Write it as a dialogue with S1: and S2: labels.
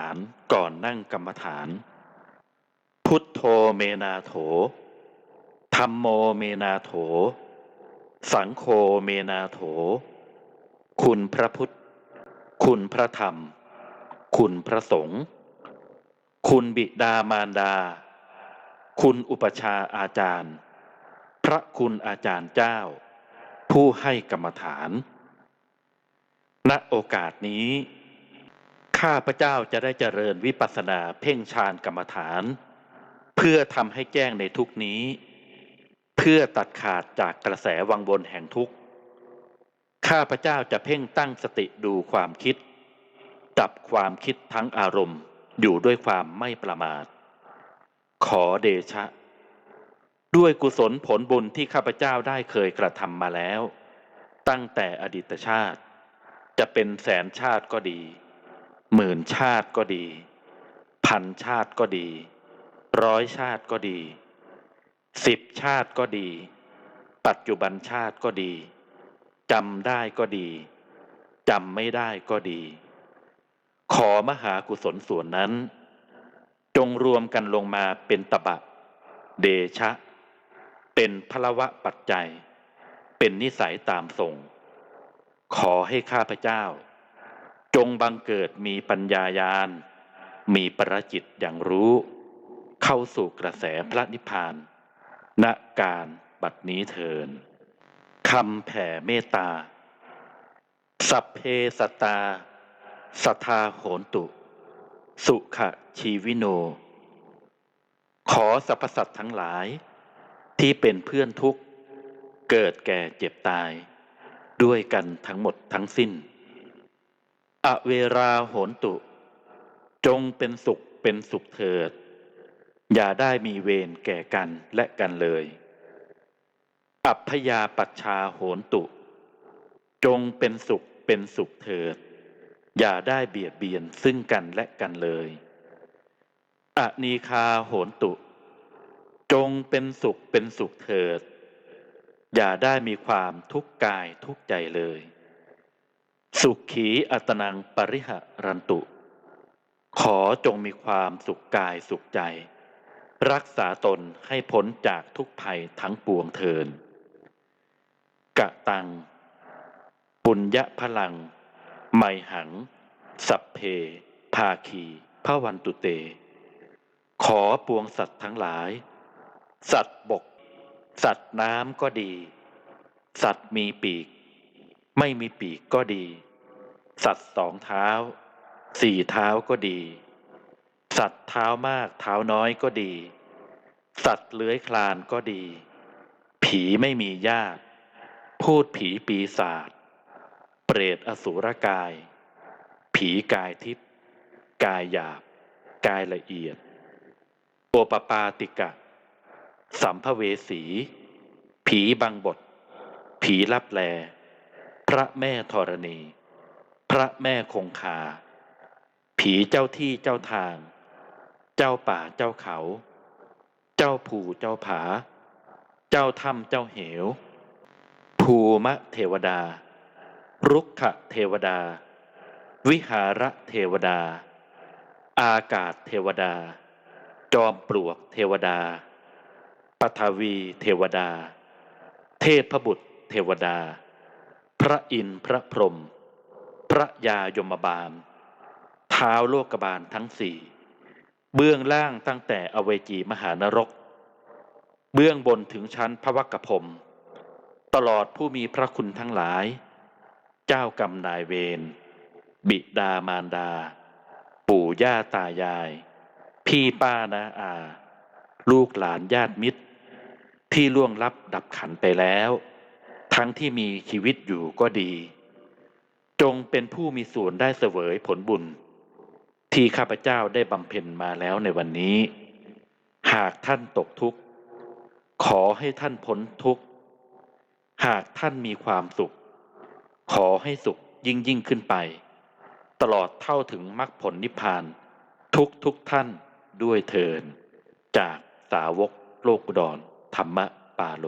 S1: ฐานก่อนนั่งกรรมฐาน พุทโธเมนาโถธรรมโมเมนาโถ สังโฆเมนาโถ คุณพระพุทธ คุณพระธรรม คุณพระสงฆ์คุณบิดามารดา คุณอุปชาอาจารย์ พระคุณอาจารย์เจ้า ผู้ให้กรรมฐาน ณโอกาสนี้ ข้าพระเจ้าจะได้เจริญวิปัสสนาเพ่งฌานกรรมฐาน เพื่อทำให้แจ้งในทุกนี้ เพื่อตัดขาดจากกระแสวังวนแห่งทุกข์ข้าพระเจ้าจะเพ่งตั้งสติดูความคิด จับความคิดทั้งอารมณ์อยู่ด้วยความไม่ประมาท ขอเดชะ ด้วยกุศลผลบุญที่ข้าพเจ้าได้เคยกระทำมาแล้ว ตั้งแต่อดีตชาติ จะเป็นแสนชาติก็ดี หมื่นชาติก็ดี พันชาติก็ดี ร้อยชาติก็ดี สิบชาติก็ดี ปัจจุบันชาติก็ดีจำได้ก็ดีจำไม่ได้ก็ดี ขอมหากุศลส่วนนั้น จงรวมกันลงมาเป็นตบะ เดชะ เป็นพลวะปัจจัย เป็นนิสัยตามส่ง ขอให้ข้าพเจ้า จงบังเกิดมีปัญญายาณ มีประจิตอย่างรู้ เข้าสู่กระแสพระนิพพานณการบัดนี้เทินคำแผ่เมตตา สัพเพสตา สัทธาโหนตุ สุขชีวิโน ขอสรรพสัตว์ทั้งหลาย ที่เป็นเพื่อนทุกข์ เกิดแก่เจ็บตาย ด้วยกันทั้งหมดทั้งสิ้น อเวราโหนตุ จงเป็นสุขเป็นสุขเถิด อย่าได้มีเวรแก่กันและกันเลย อัพยาปัชชาโหนตุ จงเป็นสุขเป็นสุขเถิด อย่าได้เบียดเบียนซึ่งกันและกันเลยอนีคาโหนตุ จงเป็นสุขเป็นสุขเถิด อย่าได้มีความทุกข์กายทุกข์ใจเลย สุขีอัตนังปริหะรันตุ ขอจงมีความสุขกายสุขใจ รักษาตนให้พ้นจากทุกภัยทั้งปวงเทินกะตัง ปุญญะพลัง ไมหัง สัพเพ ภาคีพระวันตุเต ขอปวงสัตว์ทั้งหลาย สัตว์บก สัตว์น้ำก็ดี สัตว์มีปีก ไม่มีปีกก็ดี สัตว์สองเท้า สี่เท้าก็ดี สัตว์เท้ามากเท้าน้อยก็ดี สัตว์เลื้อยคลานก็ดี ผีไม่มีญาติ พูดผีปีศาจ เปรตอสุรกาย ผีกายทิพย์กายหยาบ กายละเอียด โอปปาติกะ สัมภเวสี ผีบังบท ผีลับแล พระแม่ธรณี ระแม่คงคา ผีเจ้าที่เจ้าทาง เจ้าป่าเจ้าเขา เจ้าภูเจ้าผา เจ้าถ้ำเจ้าเหว ภูมะเทวดา รุกขเทวดา วิหารเทวดา อากาศเทวดา จอมปลวกเทวดาปฐวีเทวดา เทพบุตรเทวดา พระอินทร์พระพรหม พระยายมบาลเท้าโลกบาลทั้งสี่เบื้องล่างตั้งแต่อเวจีมหานรก เบื้องบนถึงชั้นพระวักกพรมตลอดผู้มีพระคุณทั้งหลาย เจ้ากรรมนายเวร บิดามารดา ปู่ย่าตายาย พี่ป้านาอา ลูกหลานญาติมิตร ที่ล่วงลับดับขันไปแล้ว ทั้งที่มีชีวิตอยู่ก็ดี จงเป็นผู้มีส่วนได้เสวยผลบุญ ที่ข้าพเจ้าได้บำเพ็ญมาแล้วในวันนี้ หากท่านตกทุกข์ ขอให้ท่านพ้นทุกข์ หากท่านมีความสุข ขอให้สุขยิ่งยิ่งขึ้นไป ตลอดเท่าถึงมรรคผลนิพพาน ทุกทุกท่านด้วยเทิน จากสาวกโลกุดรธรรมปาโล